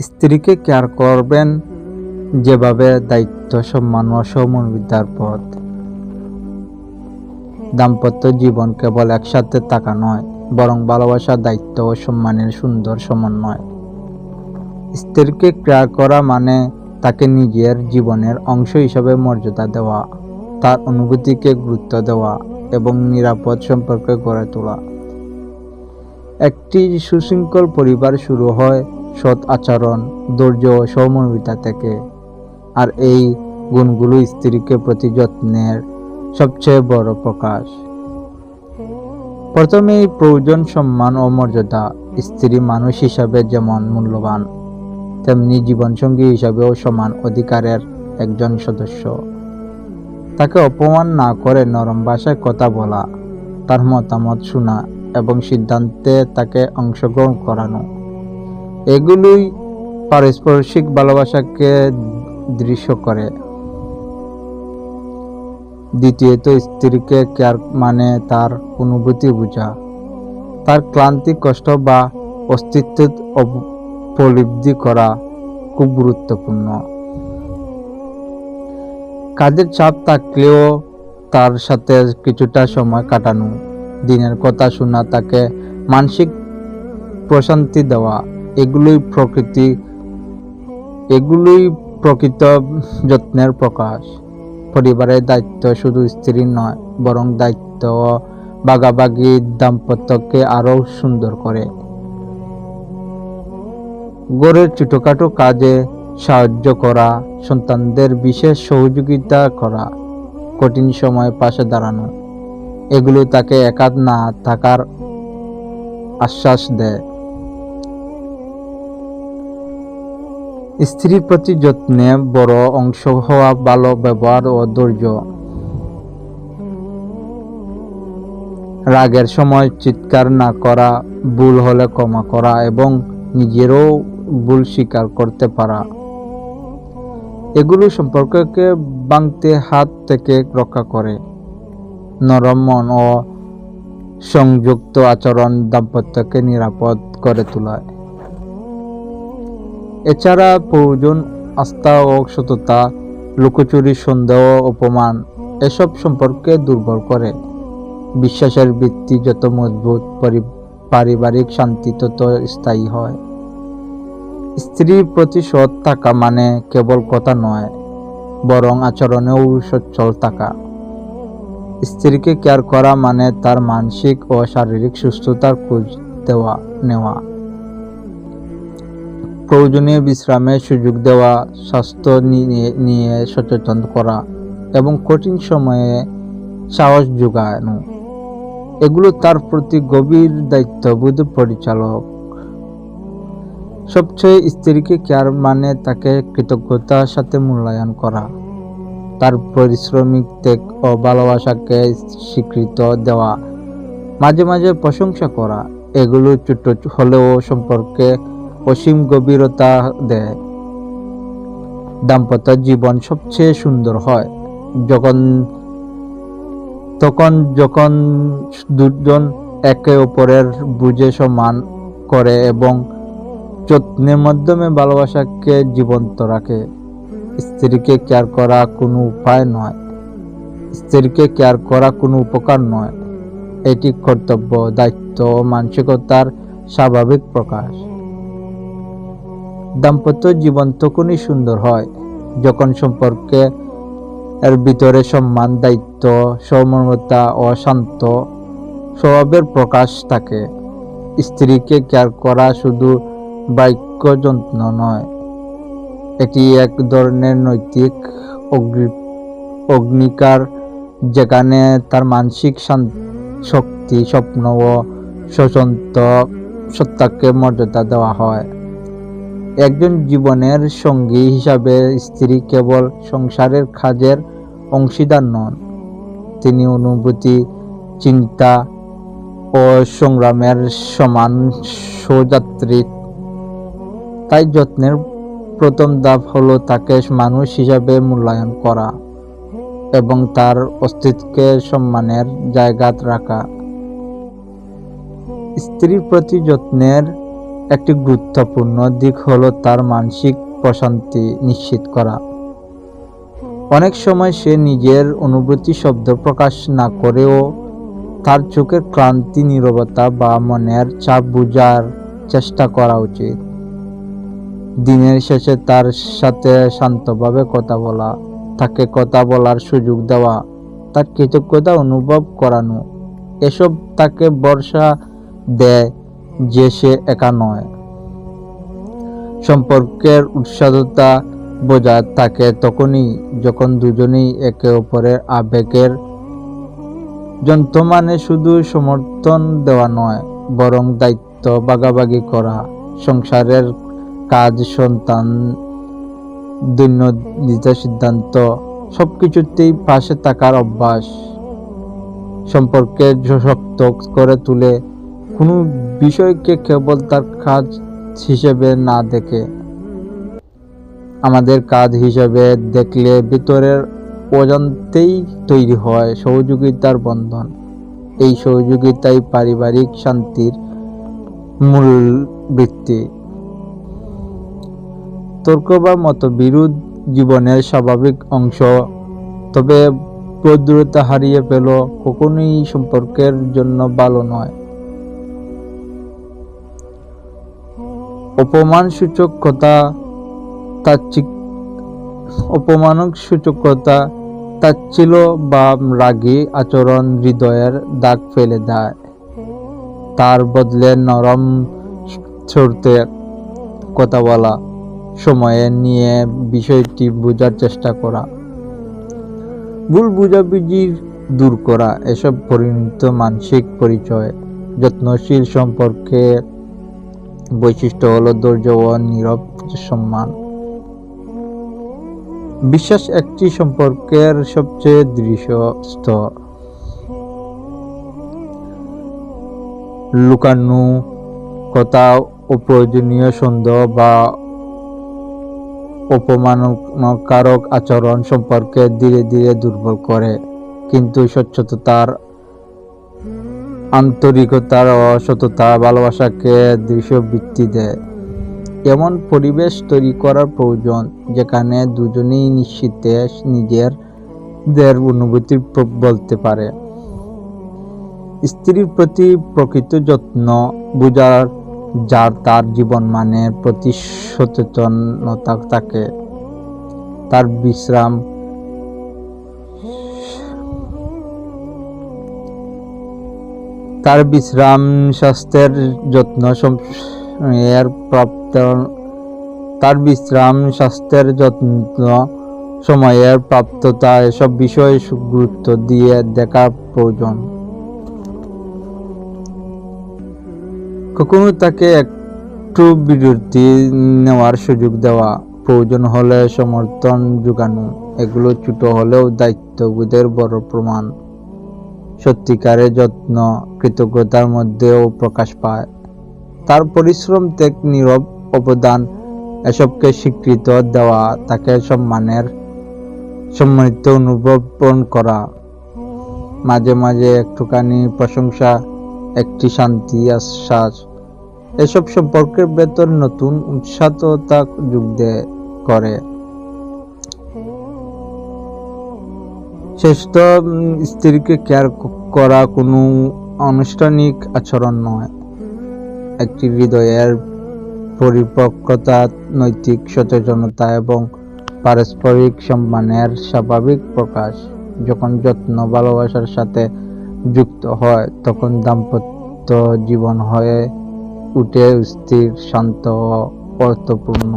স্ত্রীকে কেয়ার করবেন যেভাবে দায়িত্ব সম্মান ও সমন্বিতার পথ। দাম্পত্য জীবন কেবল একসাথে থাকা নয়, বরং ভালোবাসা, দায়িত্ব ও সম্মানের সুন্দর সমন্বয়। স্ত্রীকে কেয়ার করা মানে তাকে নিজের জীবনের অংশ হিসাবে মর্যাদা দেওয়া, তার অনুভূতিকে গুরুত্ব দেওয়া এবং নিরাপদ সম্পর্কে গড়ে তোলা। একটি সুশৃঙ্খল পরিবার শুরু হয় সৎ আচরণ, ধৈর্য ও সহমর্মিতা থেকে। আর এই গুণগুলো স্ত্রীকে প্রতি যত্নের সবচেয়ে বড় প্রকাশ। প্রথমেই প্রয়োজন, সম্মান ও মর্যাদা। স্ত্রী মানুষ হিসাবে যেমন মূল্যবান, তেমনি জীবনসঙ্গী হিসাবেও সমান অধিকারের একজন সদস্য। তাকে অপমান না করে নরম ভাষায় কথা বলা, তার মতামত শোনা এবং সিদ্ধান্তে তাকে অংশগ্রহণ করানো। এগুলোই পারস্পরিক ভালোবাসাকে দৃশ্য করে। দ্বিতীয়ত, স্ত্রীকে কেয়ার মানে তার অনুভূতি বোঝা। তার ক্লান্তি, কষ্ট বা অস্তিত্ব উপলব্ধি করা খুব গুরুত্বপূর্ণ। কাজের চাপ থাকলেও তার সাথে কিছুটা সময় কাটানো, দিনের কথা শোনা, তাকে মানসিক প্রশান্তি দেওয়া এগুলোই প্রকৃতি, এগুলোই প্রকৃত যত্নের প্রকাশ। পরিবারের দায়িত্ব শুধু স্ত্রীর নয়, বরং দায়িত্ব বাগাবাগি দাম্পত্যকে আরও সুন্দর করে। গড়ের ছোটোখাটো কাজে সাহায্য করা, সন্তানদের বিশেষ সহযোগিতা করা, কঠিন সময়ে পাশে দাঁড়ানো, এগুলো তাকে একাদ না থাকার আশ্বাস দেয়। স্ত্রীর প্রতি যত্নে বড় অংশ হওয়া ভালো ব্যবহার ও ধৈর্য। রাগের সময় চিৎকার না করা, ভুল হলে ক্ষমা করা এবং নিজেরও ভুল স্বীকার করতে পারা। এগুলো সম্পর্ককে বাংতে হাত থেকে রক্ষা করে। নরম মন ও সংযুক্ত আচরণ দাম্পত্যকে নিরাপদ করে তোলায়। এছাড়া প্রয়োজন আস্থা ও সততা লুকোচুরি সন্দেহ, অপমান, এসব সম্পর্কে দুর্বল করে। বিশ্বাসের ভিত্তি যত মজবুত পারিবারিক শান্তি তত স্থায়ী হয়। স্ত্রীর প্রতি সৎ থাকা মানে কেবল কথা নয়, বরং আচরণেও সচ্ছল থাকা। স্ত্রীকে কেয়ার করা মানে তার মানসিক ও শারীরিক সুস্থতার খোঁজ দেওয়া, নেওয়া। প্রয়োজনীয় বিশ্রামের সুযোগ দেওয়া, স্বাস্থ্য নিয়ে সচেতন করা এবং কঠিন সময়ে সাহস যোগানো। এগুলো তার প্রতি গভীর দায়িত্ববোধ পরিচালক। সবচেয়ে স্ত্রীকে কেয়ার মানে তাকে কৃতজ্ঞতার সাথে মূল্যায়ন করা। তার পরিশ্রমিক ত্যাগ ও ভালোবাসাকে স্বীকৃত দেওয়া। মাঝে মাঝে প্রশংসা করা। এগুলো ছোট হলেও সম্পর্কে অসীম গভীরতা দেয়। দাম্পত্য জীবন সবচেয়ে সুন্দর হয়। যখন, তখন যখন দুজন একে অপরের বুঝে সম্মান করে এবং যত্নের মাধ্যমে ভালোবাসাকে জীবন্ত রাখে, স্ত্রীকে কেয়ার করা কোনো উপায় নয়। স্ত্রীকে কেয়ার করা কোনো উপকার নয়। এটি কর্তব্য, দায়িত্ব মানসিকতার স্বাভাবিক প্রকাশ। দাম্পত্য জীবন তখনই সুন্দর হয়, যখন সম্পর্কে এর ভিতরে সম্মান, দায়িত্ব সমর্মতা ও শান্ত স্বভাবের প্রকাশ থাকে। স্ত্রীকে কেয়ার করা শুধু বাক্য যত্ন নয়, এটি এক ধরনের নৈতিক অগ্নি, অগ্নিকার, যেখানে তার মানসিক শক্তি, স্বপ্ন ও স্বতন্ত্র সত্তাকে মর্যাদা দেওয়া হয়। একজন জীবনের সঙ্গী হিসাবে স্ত্রী কেবল সংসারের কাজের অংশীদার নন, তিনি অনুভূতি, চিন্তা ও সংগ্রামের সমান সহযাত্রী। তাই যত্নের প্রথম ধাপ হলো তাকে মানুষ হিসাবে মূল্যায়ন করা এবং তার অস্তিত্বকে সম্মানের জায়গাত রাখা। স্ত্রীর প্রতি যত্নের একটি গুরুত্বপূর্ণ দিক হলো তার মানসিক প্রশান্তি নিশ্চিত করা। অনেক সময় সে নিজের অনুভূতি শব্দ প্রকাশ না করেও তার চোখের ক্লান্তি, নীরবতা বা মনের চাপ বোঝার চেষ্টা করা উচিত। দিনের শেষে তার সাথে শান্তভাবে কথা বলা, তাকে কথা বলার সুযোগ দেওয়া, তার কৃতজ্ঞতা অনুভব করানো, এসব তাকে বর্ষা দেয় যে সে একা নয়। সম্পর্কের উৎসাহতা বোঝায় থাকে তখনই যখন দুজনেই একে অপরের আবেগের যন্ত্র মানে শুধু সমর্থন দেওয়া নয়, বরং দায়িত্ব ভাগাভাগি করা, সংসারের কাজ, সন্তান, দৈনন্দিন সিদ্ধান্ত, সবকিছুতেই পাশে থাকার অভ্যাস। সম্পর্কে শক্ত করে তুলে কোনো বিষয়কে কেবল তার কাজ হিসেবে না দেখে। আমাদের কাজ হিসেবে দেখলে ভিতরের অজান্তেই তৈরি হয় সহযোগিতার বন্ধন। এই সহযোগিতাই পারিবারিক শান্তির মূল ভিত্তি। তর্ক বা মতবিরোধ জীবনের স্বাভাবিক অংশ, তবে ভদ্রতা হারিয়ে পেল কখনোই সম্পর্কের জন্য ভালো নয়। অপমান সূচক কথা তাচ্ছিক অপমানক সূচকতা তাচ্ছিল বা রাগী আচরণ হৃদয়ের দাগ ফেলে দেয়। তার বদলে নরম ছড়তে কথা বলা, সময়ে নিয়ে বিষয়টি বোঝার চেষ্টা করা, ভুল বুঝাবুঝির দূর করা, এসব পরিণত মানসিক পরিচয়, যত্নশীল সম্পর্কে বৈশিষ্ট্য হলো ধৈর্য ও নীরব সম্মান। বিশ্বাস একটি সম্পর্কের সবচেয়ে দৃশ্য স্তর লুকানো কথা অপ্রয়োজনীয় সন্দেহ বা অপমানকারক আচরণ সম্পর্কে ধীরে ধীরে দুর্বল করে, কিন্তু স্বচ্ছতার আন্তরিকতার ও সততা ভালোবাসাকে দৃশ্য বৃত্তি দেয়। এমন পরিবেশ তৈরি করার প্রয়োজন, যেখানে দুজনেই নিশ্চিতে নিজের দের অনুভূতি বলতে পারে। স্ত্রীর প্রতি প্রকৃত যত্ন বোঝার যার তার জীবন মানের প্রতি সচেতনতা থাকে। তার বিশ্রাম তার বিশ্রাম স্বাস্থ্যের যত্ন এর প্রাপ্ত, তার বিশ্রাম স্বাস্থ্যের যত্ন সময়ের প্রাপ্ততা এসব বিষয়ে গুরুত্ব দিয়ে দেখা প্রয়োজন। কখনো তাকে একটু বিরতি নেওয়ার সুযোগ দেওয়া প্রয়োজন হলে সমর্থন যোগানো, এগুলো ছোট হলেও দায়িত্ববোধের বড় প্রমাণ। সত্যিকারের যত্ন, কৃতজ্ঞতার মধ্যেও প্রকাশ পায়। তার পরিশ্রম, ত্যাগ, নীরব অবদান এসবকে স্বীকৃত দেওয়া, তাকে সম্মানের, সম্মানিত অনুভবন করা। মাঝে মাঝে একটুখানি প্রশংসা, একটি শান্তি, আশ্বাস, এসব সম্পর্কের ভেতর নতুন উৎসাহতা যোগ করে। শেষ তো স্ত্রীকে কেয়ার করা কোনো আনুষ্ঠানিক আচরণ নয়। একটি হৃদয়ের পরিপক্কতা, নৈতিক সচেতনতা এবং পারস্পরিক সম্মানের স্বাভাবিক প্রকাশ যখন যত্ন, ভালোবাসার সাথে যুক্ত হয়, তখন দাম্পত্য জীবন হয়ে উঠে স্থির, শান্ত ও অর্থপূর্ণ।